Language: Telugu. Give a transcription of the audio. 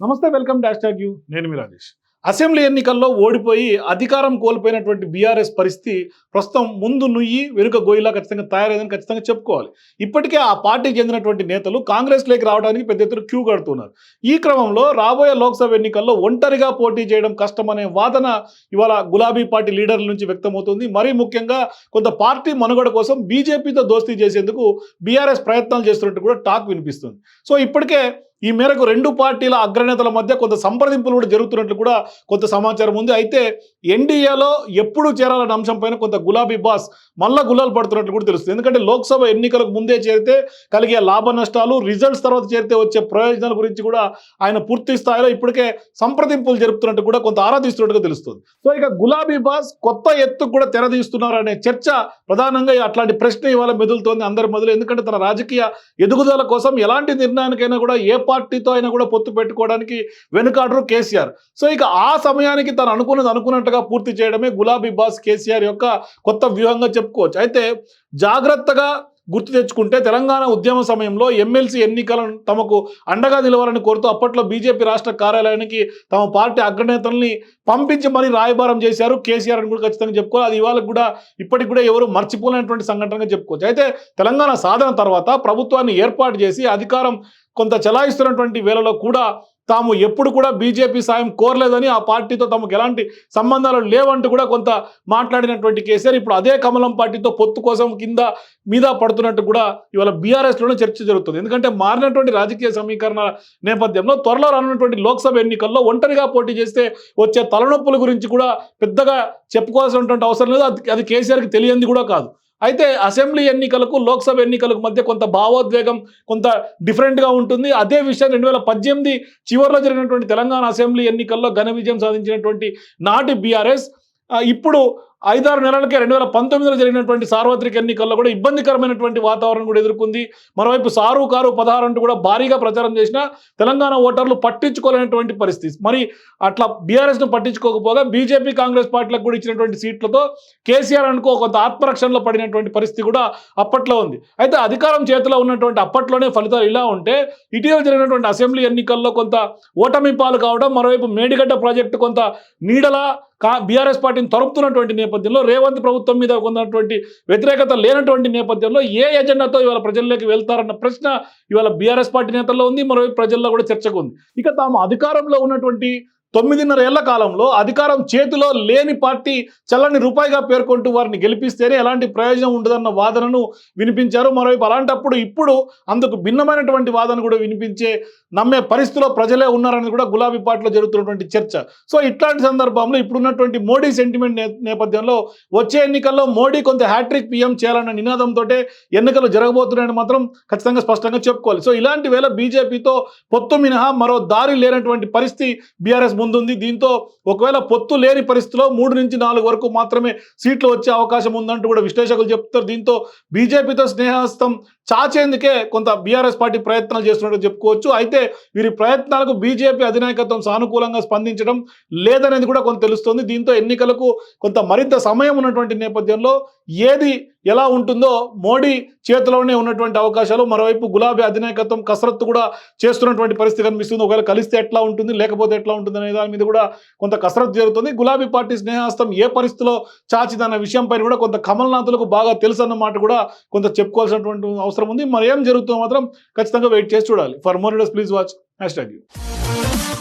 నమస్తే వెల్కమ్ డాష్ ట్యాగ్ యూ. నేను మీ రాజేష్. అసెంబ్లీ ఎన్నికల్లో ఓడిపోయి అధికారం కోల్పోయినటువంటి బీఆర్ఎస్ పరిస్థితి ప్రస్తుతం ముందు నుయ్యి వెనుక గోయిలా ఖచ్చితంగా తయారైందని ఖచ్చితంగా చెప్పుకోవాలి. ఇప్పటికే ఆ పార్టీకి చెందినటువంటి నేతలు కాంగ్రెస్లోకి రావడానికి పెద్ద ఎత్తున క్యూ కడుతున్నారు. ఈ క్రమంలో రాబోయే లోక్సభ ఎన్నికల్లో ఒంటరిగా పోటీ చేయడం కష్టమనే వాదన ఇవాళ గులాబీ పార్టీ లీడర్ల నుంచి వ్యక్తమవుతుంది. మరీ ముఖ్యంగా కొంత పార్టీ మనుగడ కోసం బీజేపీతో దోస్తీ చేసేందుకు బీఆర్ఎస్ ప్రయత్నాలు చేస్తున్నట్టు కూడా టాక్ వినిపిస్తుంది. సో ఇప్పటికే ఈ మేరకు రెండు పార్టీల అగ్రనేతల మధ్య కొంత సంప్రదింపులు కూడా జరుగుతున్నట్లు కూడా కొంత సమాచారం ఉంది. అయితే ఎన్డీఏలో ఎప్పుడు చేరాలన్న అంశం పైన కొంత గులాబీ బాస్ మళ్ళా గులాలు పడుతున్నట్లు కూడా తెలుస్తుంది. ఎందుకంటే లోక్సభ ఎన్నికలకు ముందే చేరితే కలిగే లాభ నష్టాలు రిజల్ట్స్ తర్వాత చేరితే వచ్చే ప్రయోజనాల గురించి కూడా ఆయన పూర్తి స్థాయిలో ఇప్పటికే సంప్రదింపులు జరుపుతున్నట్టు కూడా కొంత ఆరాధిస్తున్నట్టుగా తెలుస్తుంది. సో ఇక గులాబీ బాస్ కొత్త ఎత్తుకు కూడా తెరదీస్తున్నారు అనే చర్చ ప్రధానంగా అట్లాంటి ప్రశ్న ఇవాళ మెదులుతోంది అందరి మొదలు ఎందుకంటే తన రాజకీయ ఎదుగుదల కోసం ఎలాంటి నిర్ణయానికైనా కూడా ఏ పార్టీతో అయినా కూడా పొత్తు పెట్టుకోవడానికి వెనుకాడరు కేసీఆర్. సో ఇక ఆ సమయానికి తను అనుకున్నది అనుకున్నట్టుగా పూర్తి చేయడమే గులాబీ బాస్ కేసీఆర్ యొక్క కొత్త వ్యూహంగా చెప్పుకోవచ్చు. అయితే జాగ్రత్తగా గుర్తు తెచ్చుకుంటే తెలంగాణ ఉద్యమ సమయంలో ఎమ్మెల్సీ ఎన్నికలను తమకు అండగా నిలవాలని కోరుతూ అప్పట్లో బీజేపీ రాష్ట్ర కార్యాలయానికి తమ పార్టీ అగ్రనేతల్ని పంపించి మరీ రాయబారం చేశారు. కేసీఆర్ అని కూడా ఖచ్చితంగా చెప్పుకోవాలి. అది ఇవాళ కూడా ఇప్పటికి కూడా ఎవరు మర్చిపోలేనటువంటి సంఘటనగా చెప్పుకోవచ్చు. అయితే తెలంగాణ సాధన తర్వాత ప్రభుత్వాన్ని ఏర్పాటు చేసి అధికారం కొంత చలాయిస్తున్నటువంటి వేళలో కూడా తాము ఎప్పుడు కూడా బీజేపీ సాయం కోరలేదని ఆ పార్టీతో తమకు ఎలాంటి సంబంధాలు లేవంటూ కూడా కొంత మాట్లాడినటువంటి కేసీఆర్ ఇప్పుడు అదే కమలం పార్టీతో పొత్తు కోసం కింద మీద పడుతున్నట్టు కూడా ఇవాళ బీఆర్ఎస్లోనే చర్చ జరుగుతుంది. ఎందుకంటే మారినటువంటి రాజకీయ సమీకరణ నేపథ్యంలో త్వరలో రానున్నటువంటి లోక్సభ ఎన్నికల్లో ఒంటరిగా పోటీ చేస్తే వచ్చే తలనొప్పుల గురించి కూడా పెద్దగా చెప్పుకోవాల్సినటువంటి అవసరం లేదు. అది అది కేసీఆర్కి తెలియంది కూడా కాదు. అయితే అసెంబ్లీ ఎన్నికలకు లోక్సభ ఎన్నికలకు మధ్య కొంత భావోద్వేగం కొంత డిఫరెంట్గా ఉంటుంది. అదే విషయం రెండు వేల పద్దెనిమిది చివరిలో జరిగినటువంటి తెలంగాణ అసెంబ్లీ ఎన్నికల్లో ఘన విజయం సాధించినటువంటి నాటి బీఆర్ఎస్. ఇప్పుడు ఐదారు నెలలకే రెండు వేల పంతొమ్మిదిలో జరిగినటువంటి సార్వత్రిక ఎన్నికల్లో కూడా ఇబ్బందికరమైనటువంటి వాతావరణం కూడా ఎదుర్కొంది. మరోవైపు సారు కారు పదహారు అంటూ కూడా భారీగా ప్రచారం చేసిన తెలంగాణ ఓటర్లు పట్టించుకోలేనటువంటి పరిస్థితి. మరి అట్లా బీఆర్ఎస్ను పట్టించుకోకపోగా బీజేపీ కాంగ్రెస్ పార్టీలకు కూడా ఇచ్చినటువంటి సీట్లతో కేసీఆర్ అనుకో కొంత ఆత్మరక్షణలో పడినటువంటి పరిస్థితి కూడా అప్పట్లో ఉంది. అయితే అధికారం చేతిలో ఉన్నటువంటి అప్పట్లోనే ఫలితాలు ఇలా ఉంటే ఇటీవల జరిగినటువంటి అసెంబ్లీ ఎన్నికల్లో కొంత ఓటమి పాలు కావడం మరోవైపు మేడిగడ్డ ప్రాజెక్టు కొంత నీడలా కా బీఆర్ఎస్ పార్టీని తరుపుతున్నటువంటి నేపథ్యంలో రేవంత్ ప్రభుత్వం మీద ఉన్నటువంటి వ్యతిరేకత లేనటువంటి నేపథ్యంలో ఏ ఎజెండాతో ఇవాళ ప్రజల్లోకి వెళ్తారన్న ప్రశ్న ఇవాళ బీఆర్ఎస్ పార్టీ నేతల్లో ఉంది మరోవైపు ప్రజల్లో కూడా చర్చకు ఉంది. ఇక తాము అధికారంలో ఉన్నటువంటి తొమ్మిదిన్నర ఏళ్ళ కాలంలో అధికారం చేతిలో లేని పార్టీ చల్లని రూపాయిగా పేర్కొంటూ వారిని గెలిపిస్తేనే ఎలాంటి ప్రయోజనం ఉండదన్న వాదనను వినిపించారు. మరోవైపు అలాంటప్పుడు ఇప్పుడు అందుకు భిన్నమైనటువంటి వాదన కూడా వినిపించే నమ్మే పరిస్థితిలో ప్రజలే ఉన్నారని కూడా గులాబీ పార్టీలో జరుగుతున్నటువంటి చర్చ. సో ఇట్లాంటి సందర్భంలో ఇప్పుడున్నటువంటి మోడీ సెంటిమెంట్ నేపథ్యంలో వచ్చే ఎన్నికల్లో మోడీ కొంత హ్యాట్రిక్ పీఎం చేయాలన్న నినాదంతో ఎన్నికలు జరగబోతున్నాయని మాత్రం ఖచ్చితంగా స్పష్టంగా చెప్పుకోవాలి. సో ఇలాంటి వేళ బీజేపీతో పొత్తు మినహా మరో దారి లేనటువంటి పరిస్థితి బీఆర్ఎస్ ముందుంది. దీంతో ఒకవేళ పొత్తు లేని పరిస్థితిలో మూడు నుంచి నాలుగు వరకు మాత్రమే సీట్లు వచ్చే అవకాశం ఉందంటూ కూడా విశ్లేషకులు చెప్తారు. దీంతో బీజేపీతో స్నేహస్తం చాచేందుకే కొంత బీఆర్ఎస్ పార్టీ ప్రయత్నాలు చేస్తున్నట్టు చెప్పుకోవచ్చు. అయితే వీరి ప్రయత్నాలకు బీజేపీ అధినాయకత్వం సానుకూలంగా స్పందించడం లేదనేది కూడా కొంత తెలుస్తుంది. దీంతో ఎన్నికలకు కొంత మరింత సమయం ఉన్నటువంటి నేపథ్యంలో ఏది ఎలా ఉంటుందో మోడీ చేతిలోనే ఉన్నటువంటి అవకాశాలు మరోవైపు గులాబీ అధినాయకత్వం కసరత్తు కూడా చేస్తున్నటువంటి పరిస్థితి కనిపిస్తుంది. ఒకవేళ కలిస్తే ఎట్లా ఉంటుంది లేకపోతే ఎట్లా ఉంటుంది అనే దాని మీద కూడా కొంత కసరత్తు జరుగుతుంది. గులాబీ పార్టీ స్నేహాస్తం ఏ పరిస్థితిలో చాచిదన్న విషయంపై కూడా కొంత కమల్నాథులకు బాగా తెలుసు అన్నమాట కూడా కొంత చెప్పుకోవాల్సినటువంటి అవసరం అవసరం ఉంది. మరి ఏం జరుగుతుందో మాత్రం ఖచ్చితంగా వెయిట్ చేసి చూడాలి. For more days please watch hashtag you